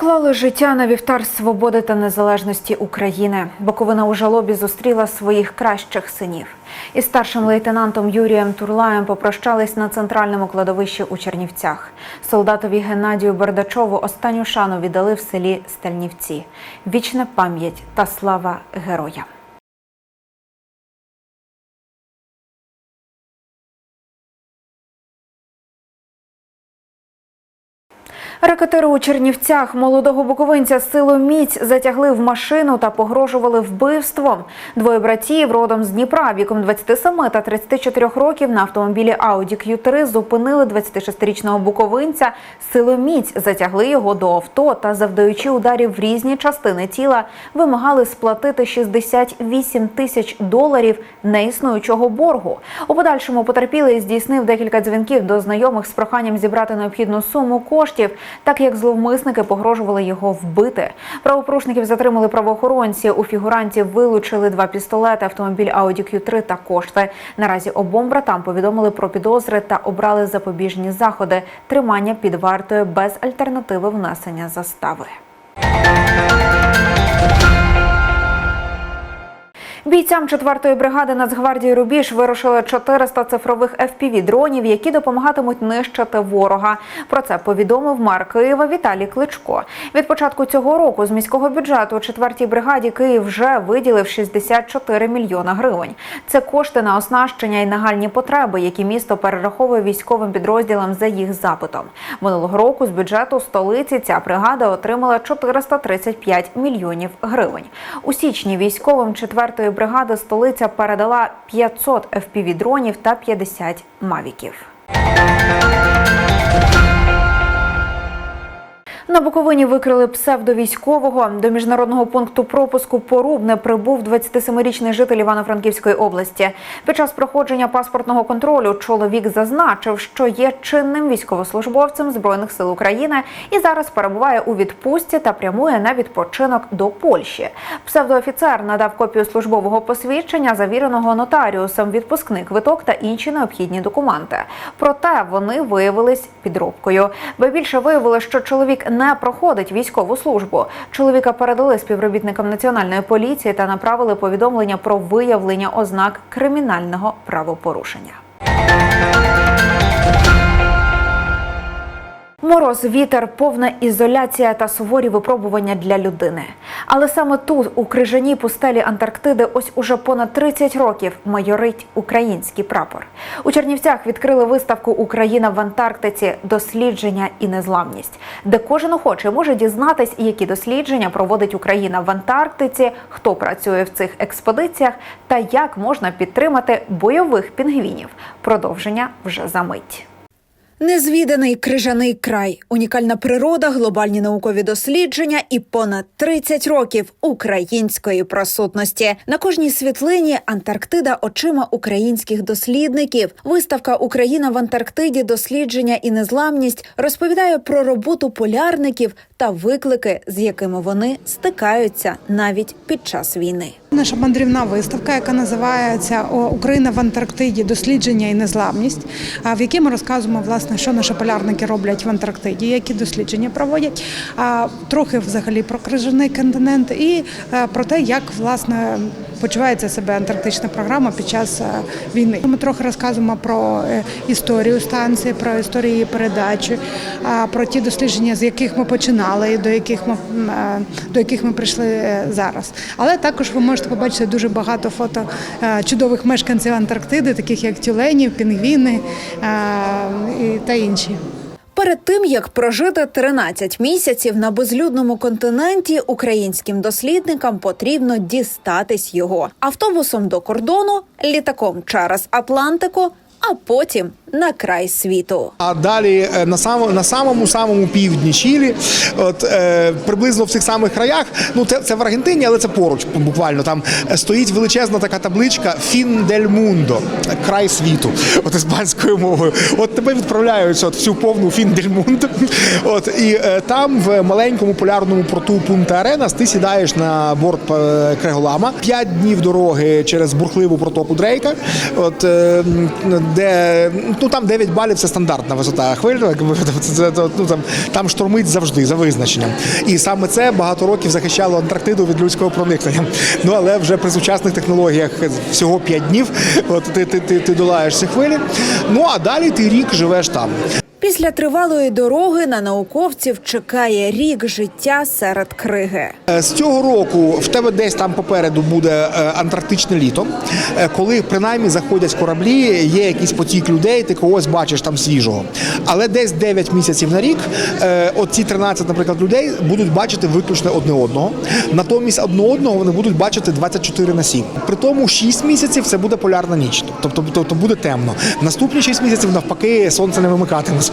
Поклали життя на вівтар свободи та незалежності України. Боковина у жалобі зустріла своїх кращих синів. Із старшим лейтенантом Юрієм Турлаєм попрощались на центральному кладовищі у Чернівцях. Солдатові Геннадію Бардачову останню шану віддали в селі Стальнівці. Вічна пам'ять та слава героям. Ракетири у Чернівцях молодого буковинця силу міць затягли в машину та погрожували вбивством. Двоє братів родом з Дніпра віком 27 та 34 років на автомобілі Audi Q3 зупинили 26-річного буковинця. Силу міць затягли його до авто та, завдаючи ударів в різні частини тіла, вимагали сплатити 68 тисяч доларів неіснуючого боргу. У подальшому потерпілий здійснив декілька дзвінків до знайомих з проханням зібрати необхідну суму коштів так як зловмисники погрожували його вбити. Правопорушників затримали правоохоронці. У фігурантів вилучили два пістолети, автомобіль Audi Q3 та кошти. Наразі обом братам повідомили про підозри та обрали запобіжні заходи тримання під вартою без альтернативи внесення застави. Бійцям 4-ї бригади Нацгвардії Рубіж вирушили 400 цифрових fpv дронів, які допомагатимуть нищити ворога. Про це повідомив мер Києва Віталій Кличко. Від початку цього року з міського бюджету 4-й бригаді Київ вже виділив 64 мільйона гривень. Це кошти на оснащення і нагальні потреби, які місто перераховує військовим підрозділам за їх запитом. Минулого року з бюджету столиці ця бригада отримала 435 мільйонів гривень. У січні військовим 4-ї бригади столиця передала 500 FPV-дронів та 50 мавіків. На Буковині викрили псевдовійськового. До міжнародного пункту пропуску Порубне прибув 27-річний житель Івано-Франківської області. Під час проходження паспортного контролю чоловік зазначив, що є чинним військовослужбовцем збройних сил України і зараз перебуває у відпустці та прямує на відпочинок до Польщі. Псевдоофіцер надав копію службового посвідчення, завіреного нотаріусом, відпускний квиток та інші необхідні документи. Проте вони виявились підробкою. Ба більше виявили, що чоловік не проходить військову службу. Чоловіка передали співробітникам національної поліції та направили повідомлення про виявлення ознак кримінального правопорушення. Мороз, вітер, повна ізоляція та суворі випробування для людини. Але саме тут, у крижаній пустелі Антарктиди, ось уже понад 30 років майорить український прапор. У Чернівцях відкрили виставку Україна в Антарктиці дослідження і незламність, де кожен охочий може дізнатись, які дослідження проводить Україна в Антарктиці, хто працює в цих експедиціях та як можна підтримати бойових пінгвінів. Продовження вже за мить. Незвіданий крижаний край, унікальна природа, глобальні наукові дослідження і понад 30 років української присутності. На кожній світлині Антарктида очима українських дослідників. Виставка Україна в Антарктиді, дослідження і незламність розповідає про роботу полярників та виклики, з якими вони стикаються навіть під час війни. Наша мандрівна виставка, яка називається Україна в Антарктиді. Дослідження і незламність, а, в якій ми розказуємо власне, що наші полярники роблять в Антарктиді, які дослідження проводять, а, трохи взагалі про крижаний континент і е, про те, як власне почувається себе антарктична програма під час е, війни. Ми трохи розказуємо про е, історію станції, про історію її передачі, про ті дослідження, з яких ми починали, і до яких ми е, до яких ми прийшли зараз. Але також ви можете побачити дуже багато фото чудових мешканців Антарктиди, таких як тюленів, пінгвіни та інші. Перед тим як прожити 13 місяців на безлюдному континенті, українським дослідникам потрібно дістатись його. Автобусом до кордону, літаком через Атлантику, а потім на край світу. А далі е, на самому на самому самому півдні Чилі, от е, приблизно в цих самих краях. Ну це, це в Аргентині, але це поруч буквально. Там е, стоїть величезна така табличка Фін дель Мундо, край світу, от іспанською мовою. От тебе відправляють от в повну Фін дель Мундо. От і е, там в маленькому полярному порту Пунта Аренас ти сідаєш на борт е, Креголама. П'ять днів дороги через бурхливу протоку Дрейка. От е, де ну там 9 балів це стандартна висота хвиль. це, ну, там, там штормить завжди за визначенням. І саме це багато років захищало Антарктиду від людського проникнення. Ну але вже при сучасних технологіях всього 5 днів. От ти, ти, ти, ти долаєш ці хвилі. Ну а далі ти рік живеш там. Після тривалої дороги на науковців чекає рік життя серед криги. Е, З цього року в тебе десь там попереду буде е, антарктичне літо, е, коли принаймні заходять кораблі, є якийсь потік людей, ти когось бачиш там свіжого. Але десь 9 місяців на рік, от ці 13, наприклад, людей будуть бачити виключно одне одного. Натомість одне одного вони будуть бачити 24 на 7. При тому 6 місяців це буде полярна ніч, тобто, тобто буде темно. Наступні 6 місяців навпаки сонце не вимикатиметься.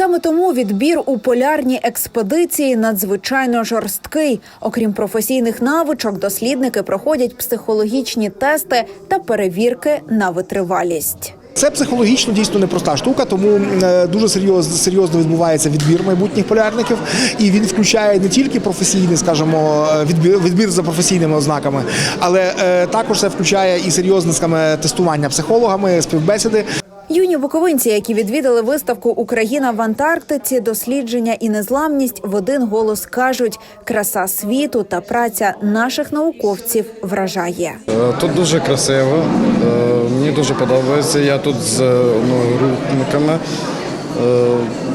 Саме тому відбір у полярні експедиції надзвичайно жорсткий. Окрім професійних навичок, дослідники проходять психологічні тести та перевірки на витривалість. Це психологічно дійсно непроста штука, тому е, дуже серйозно серйозно відбувається відбір майбутніх полярників, і він включає не тільки професійний, скажімо, е, відбір, відбір за професійними ознаками, але е, також це включає і серйозне скажімо, тестування психологами, співбесіди. Юні буковинці, які відвідали виставку Україна в Антарктиці, дослідження і незламність в один голос кажуть: краса світу та праця наших науковців вражає. Е, Тут дуже красиво, е, мені дуже подобається. Я тут з. Е,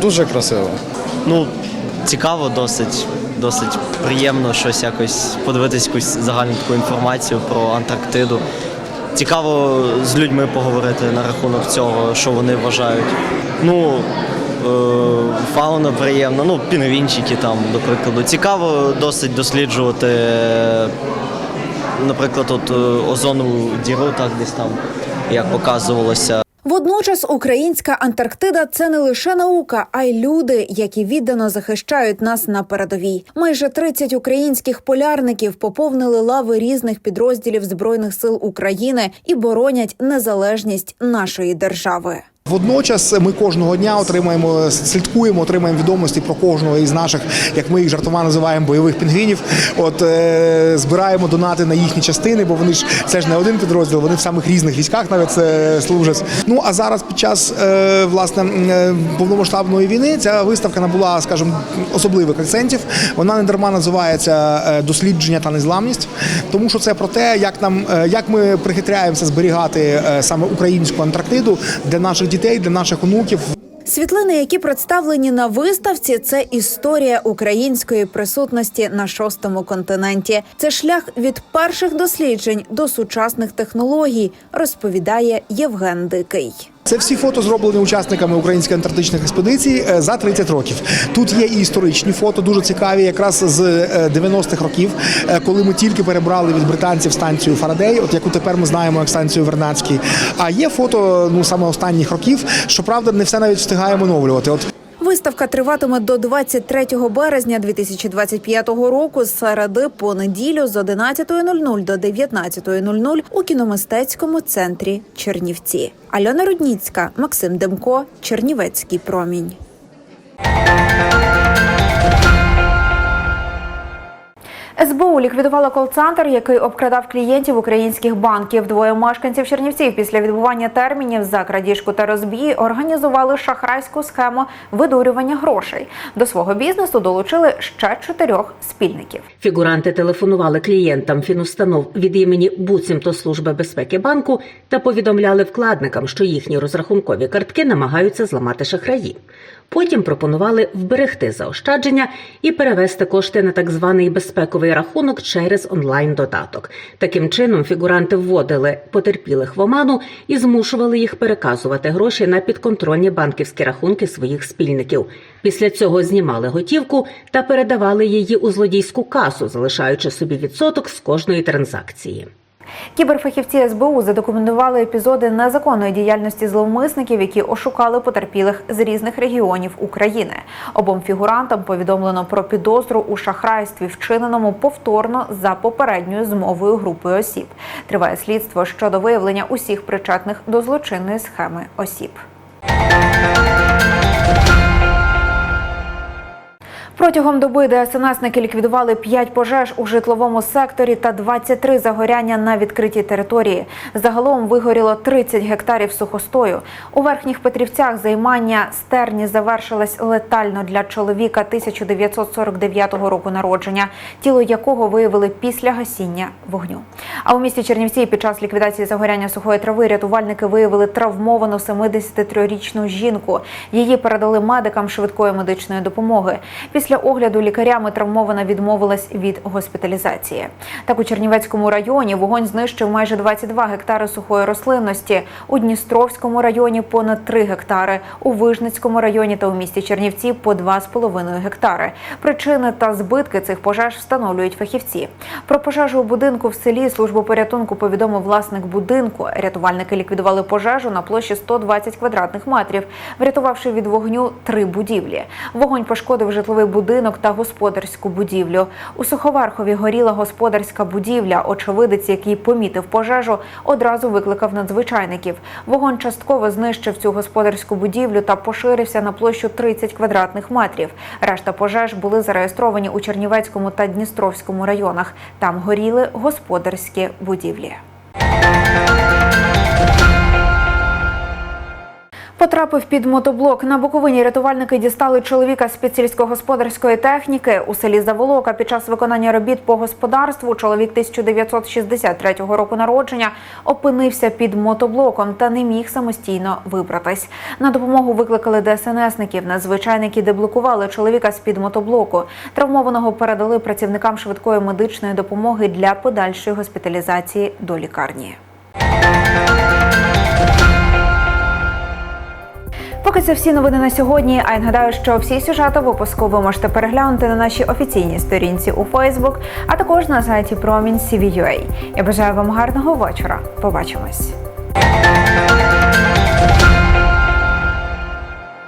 Дуже красиво. Ну, цікаво, досить, досить приємно щось якось подивитись якусь загальну таку інформацію про Антарктиду. Цікаво з людьми поговорити на рахунок цього, що вони вважають. Ну, е, фауна приємна, ну, пінгвінчики там, до прикладу. Цікаво досить досліджувати, е, наприклад, от озону діру, так десь там, як показувалося. Водночас українська Антарктида це не лише наука, а й люди, які віддано захищають нас на передовій. Майже 30 українських полярників поповнили лави різних підрозділів збройних сил України і боронять незалежність нашої держави. Водночас ми кожного дня отримаємо, слідкуємо, отримаємо відомості про кожного із наших, як ми їх жартома називаємо, бойових пінгвінів. От е, збираємо донати на їхні частини, бо вони ж це ж не один підрозділ, вони в самих різних військах навіть е, служать. Ну а зараз під час е, власне е, повномасштабної війни ця виставка набула, скажімо, особливих акцентів. Вона не дарма називається е, дослідження та незламність, тому що це про те, як нам е, як ми прихитряємося зберігати е, саме українську Антарктиду для наших дітей, для наших онуків. Світлини, які представлені на виставці, це історія української присутності на шостому континенті. Це шлях від перших досліджень до сучасних технологій, розповідає Євген Дикий. Це всі фото зроблені учасниками української антарктичних експедицій е, за 30 років. Тут є і історичні фото, дуже цікаві, якраз з е, 90-х років, е, коли ми тільки перебрали від британців станцію Фарадей, от яку тепер ми знаємо як станцію Вернадський. А є фото ну саме останніх років. Щоправда, не все навіть встигаємо оновлювати. От Виставка триватиме до 23 березня 2025 року з середи по неділю з 11.00 до 19.00 у кіномистецькому центрі Чернівці. Альона Рудніцька, Максим Демко, Чернівецький промінь. СБУ ліквідувала кол-центр, який обкрадав клієнтів українських банків. Двоє мешканців Чернівців після відбування термінів за крадіжку та розбій організували шахрайську схему видурювання грошей. До свого бізнесу долучили ще чотирьох спільників. Фігуранти телефонували клієнтам фінустанов від імені буцімто служби безпеки банку та повідомляли вкладникам, що їхні розрахункові картки намагаються зламати шахраї. Потім пропонували вберегти заощадження і перевести кошти на так званий безпековий рахунок через онлайн-додаток. Таким чином фігуранти вводили потерпілих в оману і змушували їх переказувати гроші на підконтрольні банківські рахунки своїх спільників. Після цього знімали готівку та передавали її у злодійську касу, залишаючи собі відсоток з кожної транзакції. Кіберфахівці СБУ задокументували епізоди незаконної діяльності зловмисників, які ошукали потерпілих з різних регіонів України. Обом фігурантам повідомлено про підозру у шахрайстві, вчиненому повторно за попередньою змовою групою осіб. Триває слідство щодо виявлення усіх причетних до злочинної схеми осіб. Протягом доби ДСНСники ліквідували 5 пожеж у житловому секторі та 23 загоряння на відкритій території. Загалом вигоріло 30 гектарів сухостою. У верхніх Петрівцях займання стерні завершилось летально для чоловіка 1949 року народження, тіло якого виявили після гасіння вогню. А у місті Чернівці під час ліквідації загоряння сухої трави рятувальники виявили травмовану 73-річну жінку. Її передали медикам швидкої медичної допомоги. Після огляду лікарями травмована відмовилась від госпіталізації. Так у Чернівецькому районі вогонь знищив майже 22 гектари сухої рослинності. У Дністровському районі понад 3 гектари. У Вижницькому районі та у місті Чернівці по 2,5 гектари. Причини та збитки цих пожеж встановлюють фахівці. Про пожежу у будинку в селі службу порятунку повідомив власник будинку. Рятувальники ліквідували пожежу на площі 120 квадратних метрів, врятувавши від вогню три будівлі. Вогонь пошкодив житловий будинок та господарську будівлю. У Суховерхові горіла господарська будівля. Очевидець, який помітив пожежу, одразу викликав надзвичайників. Вогонь частково знищив цю господарську будівлю та поширився на площу 30 квадратних метрів. Решта пожеж були зареєстровані у Чернівецькому та Дністровському районах. Там горіли господарські будівлі. Потрапив під мотоблок. На Буковині рятувальники дістали чоловіка з під сільськогосподарської техніки. У селі Заволока під час виконання робіт по господарству чоловік 1963 року народження опинився під мотоблоком та не міг самостійно вибратись. На допомогу викликали ДСНСників. Надзвичайники деблокували чоловіка з під мотоблоку. Травмованого передали працівникам швидкої медичної допомоги для подальшої госпіталізації до лікарні. Поки це всі новини на сьогодні. А я нагадаю, що всі сюжети випуску ви можете переглянути на нашій офіційній сторінці у Фейсбук, а також на сайті Промінь Я бажаю вам гарного вечора. Побачимось.